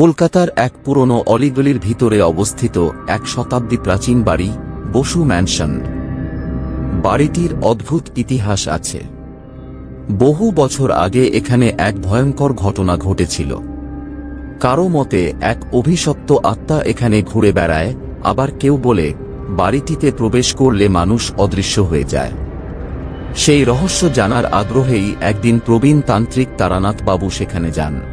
কলকাতার এক পুরনো অলিগলির ভিতরে অবস্থিত এক শতাব্দী প্রাচীন বাড়ি, বসু ম্যানশন। বাড়িটির অদ্ভুত ইতিহাস আছে। বহু বছর আগে এখানে এক ভয়ঙ্কর ঘটনা ঘটেছিল। কারও মতে, এক অভিশপ্ত আত্মা এখানে ঘুরে বেড়ায়, আবার কেউ বলে, বাড়িটিতে প্রবেশ করলে মানুষ অদৃশ্য হয়ে যায়। সেই রহস্য জানার আগ্রহেই একদিন প্রবীণ তান্ত্রিক তারানাথ বাবু সেখানে যান।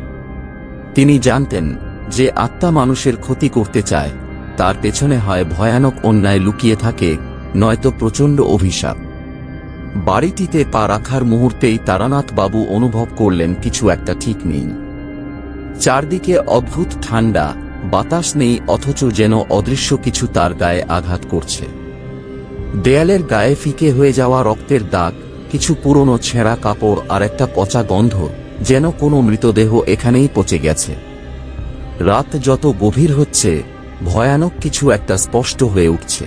তিনি জানতেন যে আত্মা মানুষের ক্ষতি করতে চায়, তার পেছনে হয় ভয়ানক অন্যায় লুকিয়ে থাকে, নয়তো প্রচণ্ড অভিশাপ। বাড়িটিতে পা রাখার মুহূর্তেই তারানাথ বাবু অনুভব করলেন কিছু একটা ঠিক নেই। চারদিকে অদ্ভুত ঠান্ডা, বাতাস নেই অথচ যেন অদৃশ্য কিছু তার গায়ে আঘাত করছে। দেয়ালের গায়ে ফিকে হয়ে যাওয়া রক্তের দাগ, কিছু পুরনো ছেঁড়া কাপড় আর একটা পচা গন্ধ। যেন কোনো মৃতদেহ এখানেই পচে গেছে। রাত যত গভীর হচ্ছে, ভয়ানক কিছু একটা স্পষ্ট হয়ে উঠছে।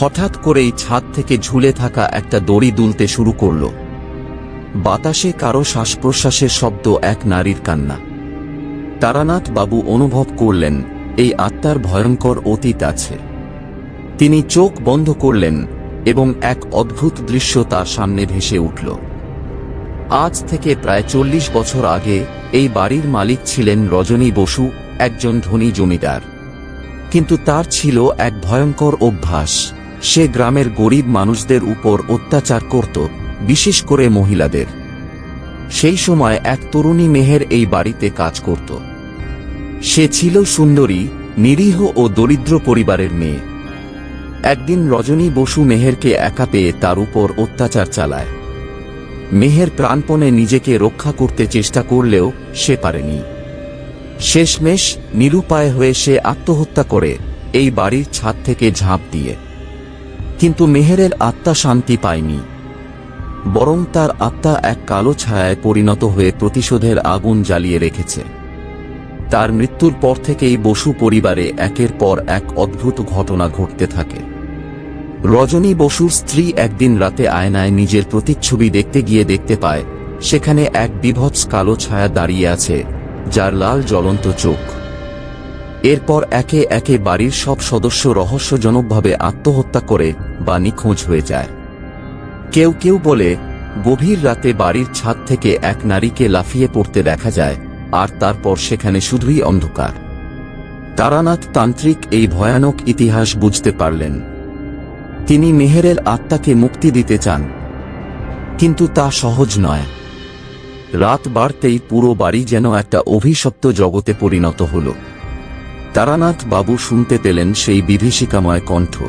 হঠাৎ করেই ছাদ থেকে ঝুলে থাকা একটা দড়ি দুলতে শুরু করল। বাতাসে কারও শ্বাস প্রশ্বাসের শব্দ এক নারীর কান্না। তারানাথ বাবু অনুভব করলেন, এই আত্মার ভয়ঙ্কর অতীত আছে। তিনি চোখ বন্ধ করলেন এবং এক অদ্ভুত দৃশ্য তার সামনে ভেসে উঠল। আজ থেকে প্রায় চল্লিশ বছর আগে এই বাড়ির মালিক ছিলেন রজনী বসু, একজন ধনী জমিদার। কিন্তু তার ছিল এক ভয়ঙ্কর অভ্যাস। সে গ্রামের গরিব মানুষদের উপর অত্যাচার করত, বিশেষ করে মহিলাদের। সেই সময় এক তরুণী মেহের এই বাড়িতে কাজ করত। সে ছিল সুন্দরী, নিরীহ ও দরিদ্র পরিবারের মেয়ে। একদিন রজনী বসু মেহেরকে একা পেয়ে তার উপর অত্যাচার চালায়। মেহের প্রাণপণে নিজেকে রক্ষা করতে চেষ্টা করলেও সে পারেনি। শেষমেশ নিরুপায় হয়ে সে আত্মহত্যা করে এই বাড়ির ছাদ থেকে ঝাঁপ দিয়ে। কিন্তু মেহেরের আত্মা শান্তি পায়নি। বরং তার আত্মা এক কালো ছায়ায় পরিণত হয়ে প্রতিশোধের আগুন জ্বালিয়ে রেখেছে। তার মৃত্যুর পর থেকেই বসু পরিবারে একের পর এক অদ্ভুত ঘটনা ঘটতে থাকে। রজনী বসুর স্ত্রী একদিন রাতে আয়নায় নিজের প্রতিচ্ছবি দেখতে গিয়ে দেখতে পায়, সেখানে এক বিভৎস কালো ছায়া দাঁড়িয়ে আছে, যার লাল জ্বলন্ত চোখ। এরপর একে একে বাড়ির সব সদস্য রহস্যজনকভাবে আত্মহত্যা করে বা নিখোঁজ হয়ে যায়। কেউ কেউ বলে, গভীর রাতে বাড়ির ছাদ থেকে এক নারীকে লাফিয়ে পড়তে দেখা যায়, আর তারপর সেখানে শুধুই অন্ধকার। তারানাথ তান্ত্রিক এই ভয়ানক ইতিহাস বুঝতে পারলেন। তিনি মেহেরের আত্মাকে মুক্তি দিতে চান। কিন্তু তা সহজ নয়। রাত বাড়তেই পুরো বাড়ি যেন একটা অভিশপ্ত জগতে পরিণত হল। তারানাথ বাবু শুনতে পেলেন সেই বিভীষিকাময় কণ্ঠ।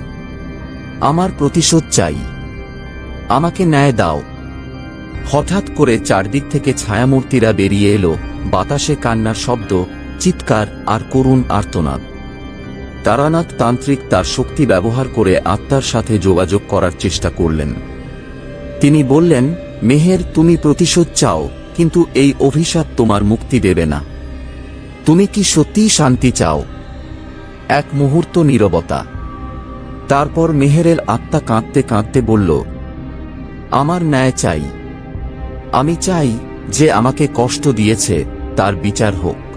আমার প্রতিশোধ চাই। আমাকে ন্যায় দাও। হঠাৎ করে চারদিক থেকে ছায়ামূর্তিরা বেরিয়ে এলো। বাতাসে কান্নার শব্দ, চিৎকার আর করুণ আর্তনাদ। তারানাথ তান্ত্রিক তার শক্তি ব্যবহার করে আত্মার সাথে যোগাযোগ করার চেষ্টা করলেন। তিনি বললেন, মেহের, তুমি প্রতিশোধ চাও, কিন্তু এই অভিশাপ তোমার মুক্তি দেবে না। তুমি কি সত্যিই শান্তি চাও? এক মুহূর্ত নীরবতা। তারপর মেহেরের আত্মা কাঁদতে কাঁদতে বলল, আমার ন্যায় চাই। আমি চাই যে আমাকে কষ্ট দিয়েছে, তার বিচার হোক।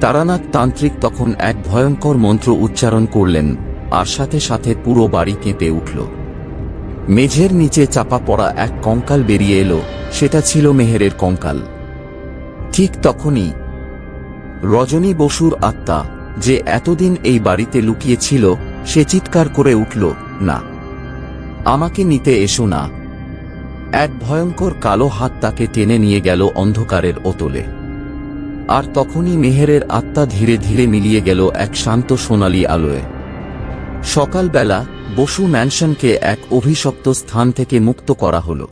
তারানাথ তান্ত্রিক তখন এক ভয়ঙ্কর মন্ত্র উচ্চারণ করলেন, আর সাথে সাথে পুরো বাড়ি কেঁপে উঠল। মেঝের নিচে চাপা পড়া এক কঙ্কাল বেরিয়ে এলো, সেটা ছিল মেহেরের কঙ্কাল। ঠিক তখনই রজনী বসুর আত্মা, যে এতদিন এই বাড়িতে লুকিয়েছিল, সে চিৎকার করে উঠল, না, আমাকে নিতে এসো না। এক ভয়ঙ্কর কালো হাত তাকে টেনে নিয়ে গেল অন্ধকারের ওতলে আর তখনই মেহেরের আত্মা ধীরে ধীরে মিলিয়ে গেল এক শান্ত সোনালি আলোয়। সকালবেলা বসু ম্যানশনকে এক অভিশপ্ত স্থান থেকে মুক্ত করা হলো।